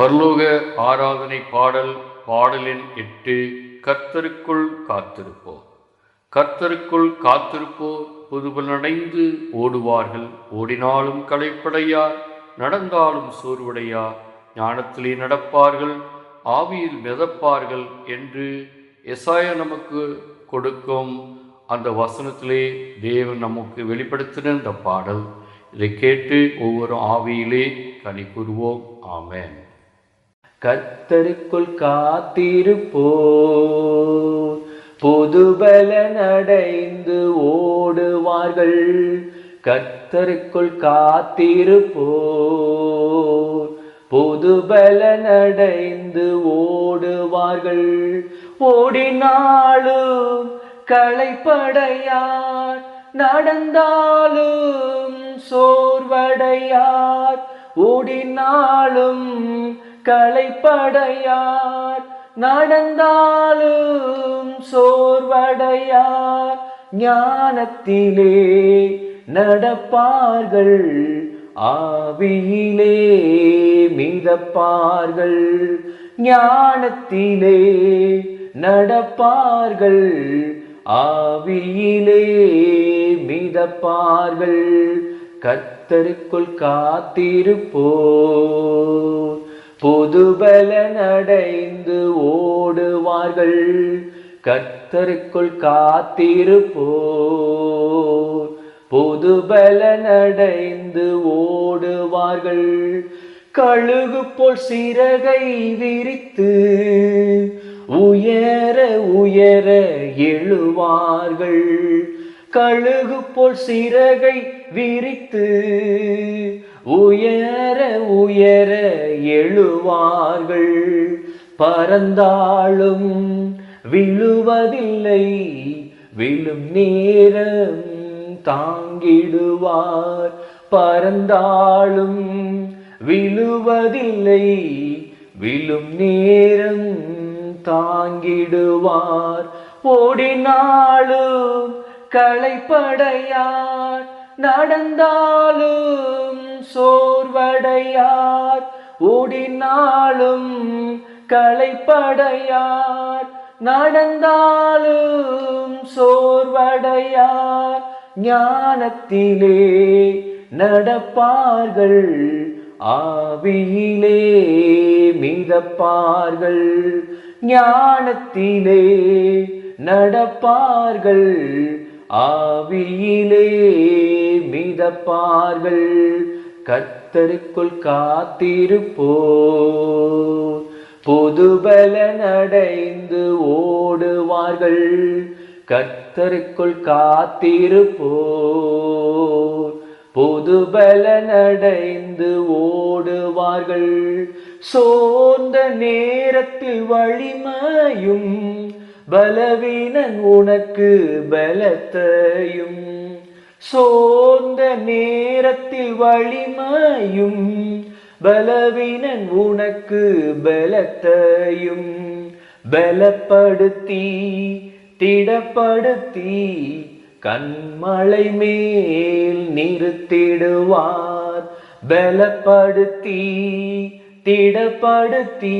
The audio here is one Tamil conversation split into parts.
பர்லோக ஆராதனை பாடல் பாடலின் எட்டு கர்த்தருக்குள் காத்திருப்போர் கர்த்தருக்குள் காத்திருப்போர் புதுபலடைந்து ஓடுவார்கள். ஓடினாலும் களைப்படையார் நடந்தாலும் சோர்வடையார் ஞானத்திலே நடப்பார்கள் ஆவியில் மிதப்பார்கள் என்று எசாய நமக்கு கொடுக்கும் அந்த வசனத்திலே தேவன் நமக்கு வெளிப்படுத்தின இந்த பாடல். இதை கேட்டு ஒவ்வொரு ஆவியிலே கனி கூறுவோம். ஆமேன். கத்தருக்குள் காத்திருப்போ பொதுபல நடைந்து ஓடுவார்கள். கத்தருக்குள் காத்திருப்போ பொதுபல நடைந்து ஓடுவார்கள். ஓடினாலும் களைப்படையார். நடந்தாலும் சோர்வடையார். ஓடினாலும் களைப்படையார் நடந்தாலும் சோர்வடையார் ஞானத்திலே நடப்பார்கள் ஆவியிலே மிதப்பார்கள் ஞானத்திலே நடப்பார்கள் ஆவியிலே மிதப்பார்கள். கத்தருக்குள் காத்திருப்போ பொதுபல நடைந்து ஓடுவார்கள். கர்த்தருக்குள் காத்திருப்போர். பொதுபல நடைந்து ஓடுவார்கள். கழுகு போல் சிறகை விரித்து உயர உயர எழுவார்கள். கழுகு போல் சிறகை விரித்து உயர உயர எழுவார்கள். பறந்தாலும் விழுவதில்லை விழும் நேரம் தாங்கிடுவார். பறந்தாலும் விழுவதில்லை விழும் நேரம் தாங்கிடுவார். ஓடினாலும் களைப்படையார் நடந்தாலும் சோர்வடையார். ஓடினாலும் களைப்படையார். நடந்தாலும் சோர்வடையார். ஞானத்திலே நடப்பார்கள். ஆவியிலே மிதப்பார்கள். ஞானத்திலே நடப்பார்கள். ஆவியிலே மிதப்பார்கள். கர்த்தருக்குள் காத்திருப்போ புதுபல நடைந்து ஓடுவார்கள். கர்த்தருக்குள் காத்திருப்போ புதுபல நடைந்து ஓடுவார்கள். சோர்ந்த நேரத்தில் வழிமையும் பலவீனன் உனக்கு பலத்தையும். சோர்ந்த நேரத்தில் வழிமையும் பலவீனன் உனக்கு பலத்தையும் பலப்படுத்தி திடப்படுத்தி கண்மலை மேல் நிறுத்திடுவார். பலப்படுத்தி திடப்படுத்தி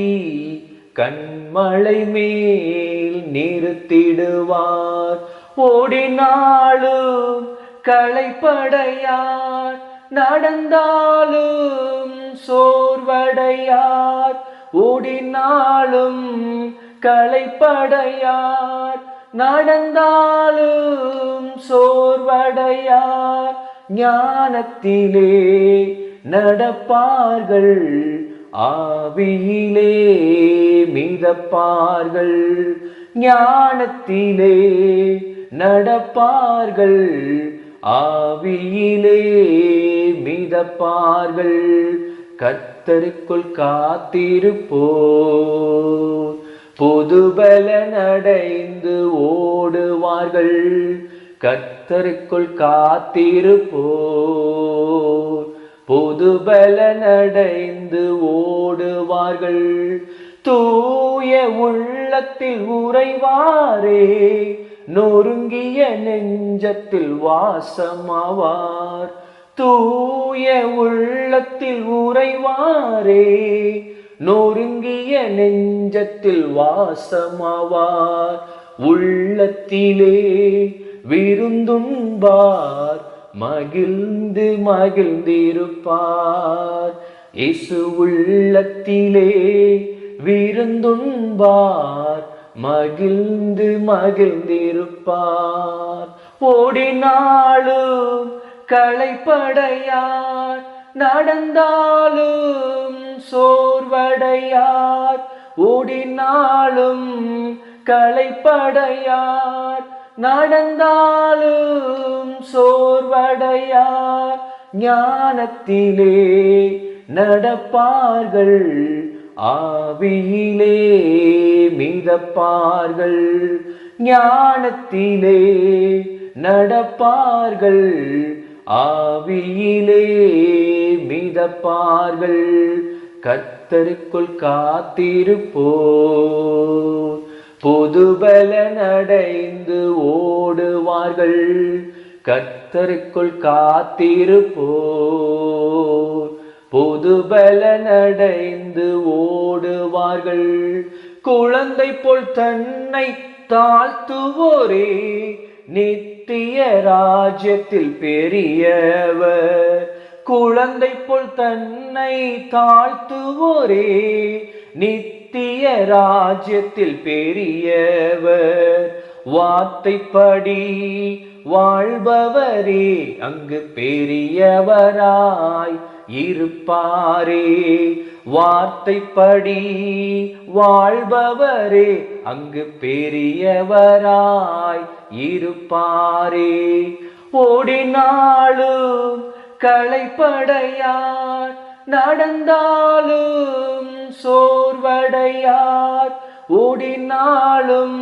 கண்மலை மேல் நிறுத்திடுவார். ஓடினாலும் களைப்படையார் நடந்தாலும் சோர்வடையார். ஓடினாலும் களைப்படையார். நடந்தாலும் சோர்வடையார். ஞானத்திலே நடப்பார்கள். ஆவியிலே மிதப்பார்கள். ஞானத்திலே நடப்பார்கள். ஆவியிலே மிதப்பார்கள். கத்தருக்குள் காத்திருப்போ புதுபல நடைந்து ஓடுவார்கள். கத்தருக்குள் காத்திருப்போ புதுபல நடைந்து ஓடுவார்கள். தூய உள்ளத்தில் உறைவாரே. நொறுங்கிய நெஞ்சத்தில் வாசமாவார். தூய உள்ளத்தில் உறைவாரே. நொறுங்கிய நெஞ்சத்தில் வாசமாவார். உள்ளத்திலே விருந்துண்பார். மகிழ்ந்து மகிழ்ந்திருப்பார். இசு உள்ளத்திலே விருந்துண்பார். மகிழ்ந்து மகிழ்ந்திருப்பார். ஓடினாலும் களைப்படையார் நடந்தாலும் சோர்வடையார். ஓடினாலும் களைப்படையார் நடந்தாலும் சோர்வடையார். ஞானத்திலே நடப்பார்கள் ஆவியிலே மிதப்பார்கள் ஞானத்திலே நடப்பார்கள். ஆவியிலே மிதப்பார்கள் கத்தருக்குள் காத்திருப்போ புதுபல நடைந்து ஓடுவார்கள் கத்தருக்குள் காத்திருப்போ புதுபல நடைந்து ஓடுவார்கள். குழந்தை போல் தன்னை தாழ்த்துவோரே நித்திய ராஜ்யத்தில் பெரியவர். குழந்தை போல் தன்னை தாழ்த்துவோரே நித்திய ராஜ்யத்தில் பெரியவர். வார்த்தைப்படி வாழ்பவரே அங்கு பெரியவராய் இருப்பாரே. வார்த்தைப்படி வாழ்பவரே அங்கு பெரியவராய் இருப்பாரே. ஓடினாலும் களைப்படையார் நடந்தாலும் சோர்வடையார். ஓடினாலும்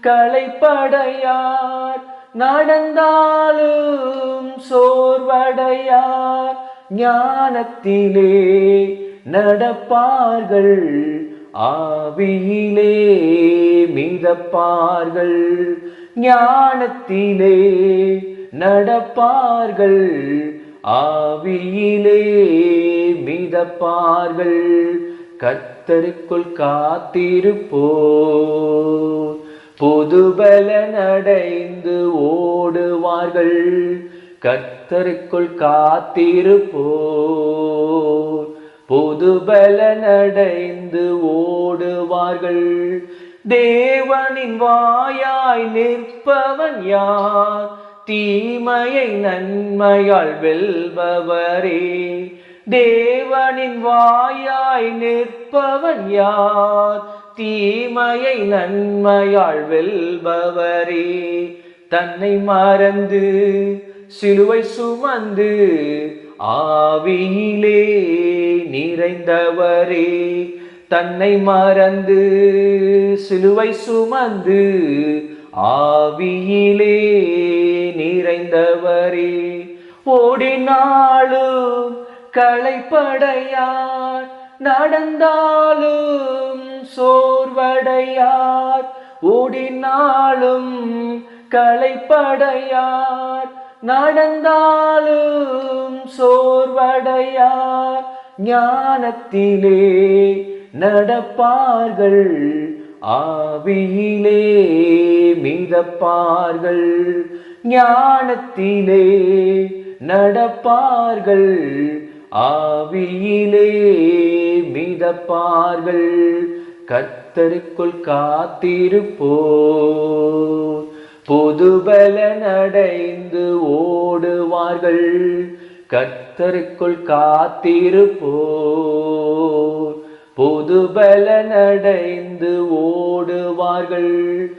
களைப்படையார் நடந்தாலும் சோர்வடையார். ஞானத்திலே நடப்பார்கள் ஆவியிலே மிதப்பார்கள். ஞானத்திலே நடப்பார்கள் ஆவியிலே மிதப்பார்கள். கத்தருக்குள் காத்திருப்போர் புதுபல நடைந்து ஓடுவார்கள். கர்த்தருக்குள் காத்திருப்போர். புதுபல நடைந்து ஓடுவார்கள். தேவனின் வாயாய் நிற்பவன் யார்? தீமையை நன்மையால் வெல்பவரே. தேவனின் வாயாய் நிற்பவன் யார்? தீமையை நன்மையால் வெல்பவரே. தன்னை மறந்து சிலுவை சுமந்து ஆவியிலே நிறைந்தவரே. தன்னை மறந்து சிலுவை சுமந்து ஆவியிலே நிறைந்தவரே. ஓடினாலும் களைப்படையார் நடந்தாலும் சோர்வடையார். ஓடினாலும் களைப்படையார் நடந்தாலும் சோர்வடையார் ஞானத்திலே நடப்பார்கள் ஆவியிலே மிதப்பார்கள். ஞானத்திலே நடப்பார்கள் ஆவியிலே மிதப்பார்கள். கத்தருக்குள் காத்திருப்போ புதுபல நடைந்து ஓடுவார்கள். கத்தருக்குள் காத்திருப்போர். புதுபல நடைந்து ஓடுவார்கள்.